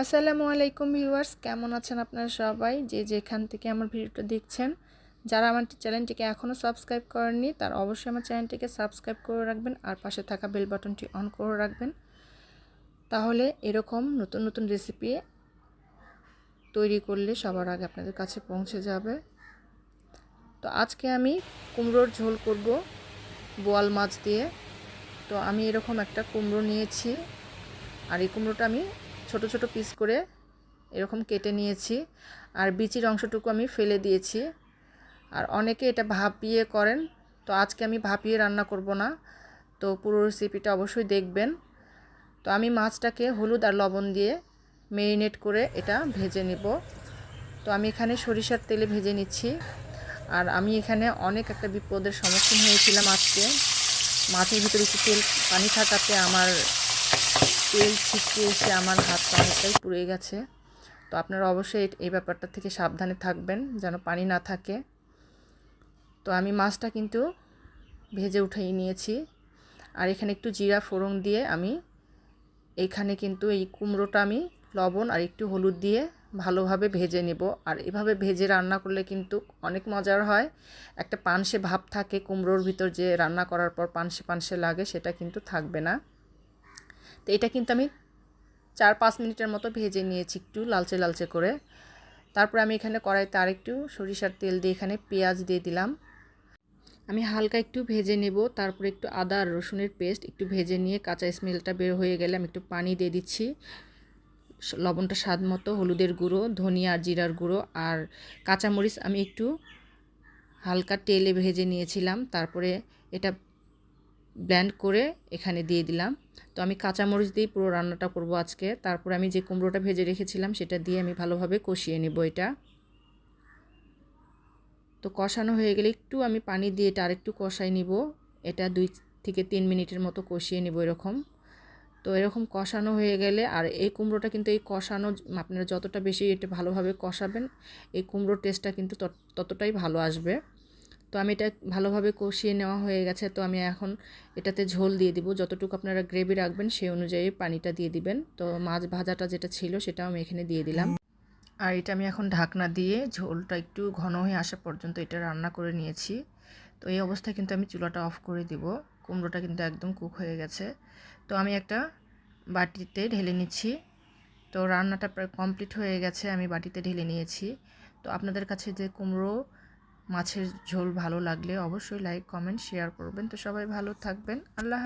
আসসালামু আলাইকুম ভিউয়ার্স, কেমন আছেন আপনারা সবাই? যে যেখান থেকে আমার ভিডিওটা দেখছেন, যারা আমার চ্যানেলটিকে এখনও সাবস্ক্রাইব করেননি, তার অবশ্যই আমার চ্যানেলটিকে সাবস্ক্রাইব করে রাখবেন আর পাশে থাকা বেল বাটনটি অন করে রাখবেন। তাহলে এরকম নতুন নতুন রেসিপি তৈরি করলে সবার আগে আপনাদের কাছে পৌঁছে যাবে। তো আজকে আমি কুমড়োর ঝোল করব বোয়াল মাছ দিয়ে। তো আমি এরকম একটা কুমড়ো নিয়েছি, আর এই কুমড়োটা আমি ছোট ছোট পিস করে এরকম কেটে নিয়েছি। আর বিচির অংশটুকু আমি ফেলে দিয়েছি। আর অনেকে এটা ভাপিয়ে করেন। তো আজকে আমি ভাপিয়ে রান্না করব না। তো পুরো রেসিপিটা অবশ্যই দেখবেন। তো আমি মাছটাকে হলুদ আর লবণ দিয়ে মেরিনেট করে এটা ভেজে নেব। তো আমি এখানে সরিষার তেলে ভেজে নিচ্ছি। আর আমি এখানে অনেক একটা বিপদের সম্মুখীন হয়েছিলাম আজকে। মাছের ভিতরে একটু তেল পানি থাকাতে আমার তেল ছিটকে এসে আমার হাতটা অনেকটাই পুড়ে গেছে। তো আপনারা অবশ্যই এই ব্যাপারটা থেকে সাবধানে থাকবেন যেন পানি না থাকে। তো আমি মাছটা কিন্তু ভেজে উঠাই নিয়েছি। আর এখানে একটু জিরা ফোড়ন দিয়ে আমি এখানে কিন্তু এই কুমড়োটা আমি লবণ আর একটু হলুদ দিয়ে ভালোভাবে ভেজে নেব। আর এভাবে ভেজে রান্না করলে কিন্তু অনেক মজার হয়। একটা পানসে ভাব থাকে কুমড়োর ভিতর যে রান্না করার পর পানসে পানসে লাগে সেটা কিন্তু থাকবে না। তো এটা কিন্তু আমি চার পাঁচ মিনিটের মতো ভেজে নিয়েছি একটু লালচে লালচে করে। তারপরে আমি এখানে কড়াইতে আরেকটু সরিষার তেল দিয়ে এখানে পেঁয়াজ দিয়ে দিলাম। আমি হালকা একটু ভেজে নেব, তারপরে একটু আদা আর রসুনের পেস্ট একটু ভেজে নিয়ে কাঁচা স্মেলটা বের হয়ে গেলে আমি একটু পানি দিয়ে দিচ্ছি। লবণটা স্বাদ মতো, হলুদের গুঁড়ো, ধনিয়া আর জিরার গুঁড়ো আর কাঁচামরিচ আমি একটু হালকা তেলে ভেজে নিয়েছিলাম। তারপরে এটা ব্ল্যান্ড করে এখানে দিয়ে দিলাম। তো আমি কাঁচামরিচ দিয়ে পুরো রান্নাটা করব আজকে। তারপর আমি যে কুমড়োটা ভেজে রেখেছিলাম, সেটা দিয়ে আমি ভালোভাবে কষিয়ে নেব এটা। তো কষানো হয়ে গেলে একটু আমি পানি দিয়ে এটা আরেকটু কষাই নিব। এটা দুই থেকে তিন মিনিটের মতো কষিয়ে নেব এরকম। তো এরকম কষানো হয়ে গেলে, আর এই কুমড়োটা কিন্তু এই কষানো আপনারা যতটা বেশি এটা ভালোভাবে কষাবেন, এই কুমড়োর টেস্টটা কিন্তু ততটাই ভালো আসবে। তো আমি এটা ভালোভাবে কষিয়ে নেওয়া হয়ে গেছে, তো আমি এখন এটাতে ঝোল দিয়ে দিব। যতটুকু আপনারা গ্রেভি রাখবেন সেই অনুযায়ী পানিটা দিয়ে দিবেন। তো মাছ ভাজাটা যেটা ছিল সেটাও আমি এখানে দিয়ে দিলাম। আর এটা আমি এখন ঢাকনা দিয়ে ঝোলটা একটু ঘন হয়ে আসা পর্যন্ত এটা রান্না করে নিয়েছি। তো এই অবস্থায় কিন্তু আমি চুলাটা অফ করে দিব। কুমড়োটা কিন্তু একদম কুক হয়ে গেছে। তো আমি একটা বাটিতে ঢেলে নিচ্ছি। তো রান্নাটা প্রায় কমপ্লিট হয়ে গেছে, আমি বাটিতে ঢেলে নিয়েছি। তো আপনাদের কাছে যে কুমড়ো মাছের ঝোল ভালো লাগলে অবশ্যই লাইক কমেন্ট শেয়ার করবেন। তো সবাই ভালো থাকবেন। আল্লাহ